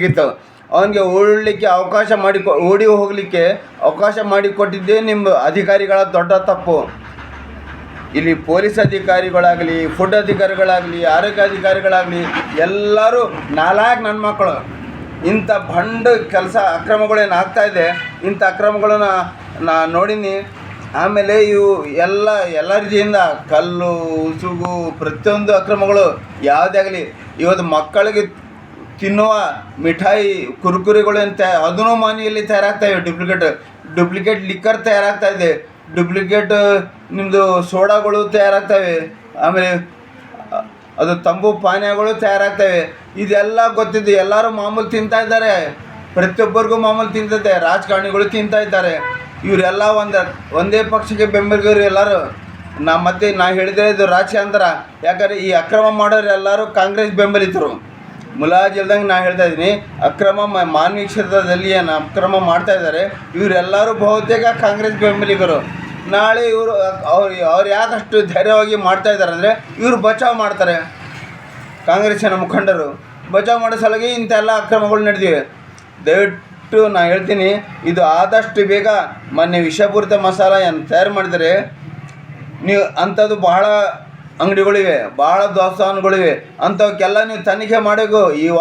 ಮಾಡಬೇಕಿತ್ತು ಅವನಿಗೆ ಓಡಲಿಕ್ಕೆ ಅವಕಾಶ ಮಾಡಿ ಓಡಿ ಹೋಗಲಿಕ್ಕೆ ಅವಕಾಶ ಮಾಡಿಕೊಟ್ಟಿದ್ದೇ ನಿಮ್ಮ ಅಧಿಕಾರಿಗಳ ದೊಡ್ಡ ತಪ್ಪು. ಇಲ್ಲಿ ಪೊಲೀಸ್ ಅಧಿಕಾರಿಗಳಾಗಲಿ, ಫುಡ್ ಅಧಿಕಾರಿಗಳಾಗಲಿ, ಆರೋಗ್ಯ ಅಧಿಕಾರಿಗಳಾಗಲಿ ಎಲ್ಲರೂ ನಾಲ್ಕು ನನ್ನ ಮಕ್ಕಳು. ಇಂಥ ಭಂಡ ಕೆಲಸ ಅಕ್ರಮಗಳೇನು ಆಗ್ತಾ ಇದೆ. ಇಂಥ ಅಕ್ರಮಗಳನ್ನ ನಾ ನೋಡೀನಿ. ಆಮೇಲೆ ಇವು ಎಲ್ಲ ಎಲ್ಲ ರೀತಿಯಿಂದ ಕಲ್ಲು, ಉಸುಗು, ಪ್ರತಿಯೊಂದು ಅಕ್ರಮಗಳು ಯಾವುದೇ ಆಗಲಿ, ಇವತ್ತು ಮಕ್ಕಳಿಗೆ ತಿನ್ನುವ ಮಿಠಾಯಿ ಕುರುಕುರಿಗಳು ಅಂತ ಅದನ್ನು ಮನೆಯಲ್ಲಿ ತಯಾರಾಗ್ತಾ ಇವೆ. ಡುಪ್ಲಿಕೇಟ್ ಡುಪ್ಲಿಕೇಟ್ ಲಿಕ್ಕರ್ ತಯಾರಾಗ್ತಾ ಇದೆ. ಡುಪ್ಲಿಕೇಟ್ ನಿಮ್ಮದು ಸೋಡಾಗಳು ತಯಾರಾಗ್ತವೆ ಆಮೇಲೆ, ಅದು ತಂಬು ಪಾನೀಯಗಳು ತಯಾರಾಗ್ತವೆ ಇದೆಲ್ಲ ಗೊತ್ತಿದ್ದು ಎಲ್ಲರೂ ಮಾಮೂಲು ತಿಂತಾ ಇದ್ದಾರೆ. ಪ್ರತಿಯೊಬ್ಬರಿಗೂ ಮಾಮೂಲು ತಿಂತೈತೆ ರಾಜಕಾರಣಿಗಳು ತಿಂತಾ ಇದ್ದಾರೆ. ಇವರೆಲ್ಲ ಒಂದು, ಒಂದೇ ಪಕ್ಷಕ್ಕೆ ಬೆಂಬಲಿಗರು ಎಲ್ಲರೂ. ನಾ ಮತ್ತೆ ನಾ ಹೇಳಿದ್ರೆ ಇದು ರಾಜಕೀಯ ಅಂತರ. ಯಾಕಂದರೆ ಈ ಅಕ್ರಮ ಮಾಡೋರು ಎಲ್ಲರೂ ಕಾಂಗ್ರೆಸ್ ಬೆಂಬಲಿತರು. ಮುಲಾಜ್ ಇಲ್ದಂಗೆ ನಾ ಹೇಳ್ತಾ ಇದ್ದೀನಿ, ಅಕ್ರಮ ಮಾನವೀಯ ಕ್ಷೇತ್ರದಲ್ಲಿ ಏನು ಅಕ್ರಮ ಮಾಡ್ತಾ ಇದ್ದಾರೆ, ಇವರೆಲ್ಲರೂ ಬಹುತೇಕ ಕಾಂಗ್ರೆಸ್ ಬೆಂಬಲಿಗರು. ನಾಳೆ ಇವರು, ಅವ್ರು ಅವ್ರು ಯಾಕಷ್ಟು ಧೈರ್ಯವಾಗಿ ಮಾಡ್ತಾ ಇದ್ದಾರೆ ಅಂದರೆ ಇವರು ಬಚಾವ್ ಮಾಡ್ತಾರೆ. ಕಾಂಗ್ರೆಸ್ಸಿನ ಮುಖಂಡರು ಬಚಾವ್ ಮಾಡೋ ಸಲುವಾಗಿ ಇಂಥೆಲ್ಲ ಅಕ್ರಮಗಳು ನಡೆದಿವೆ. ದಯವಿಟ್ಟು ನಾ ಹೇಳ್ತೀನಿ, ಇದು ಆದಷ್ಟು ಬೇಗ ಮೊನ್ನೆ ವಿಷಪೂರಿತ ಮಸಾಲ ಏನು ತಯಾರು ಮಾಡಿದರೆ, ನೀವು ಅಂಥದ್ದು ಬಹಳ ಅಂಗಡಿಗಳಿವೆ ಭಾಳ ದಾಸ್ತಾನುಗಳಿವೆ. ಅಂಥವಕ್ಕೆಲ್ಲ ನೀವು ತನಿಖೆ ಮಾಡಬೇಕು ಈ ವಾ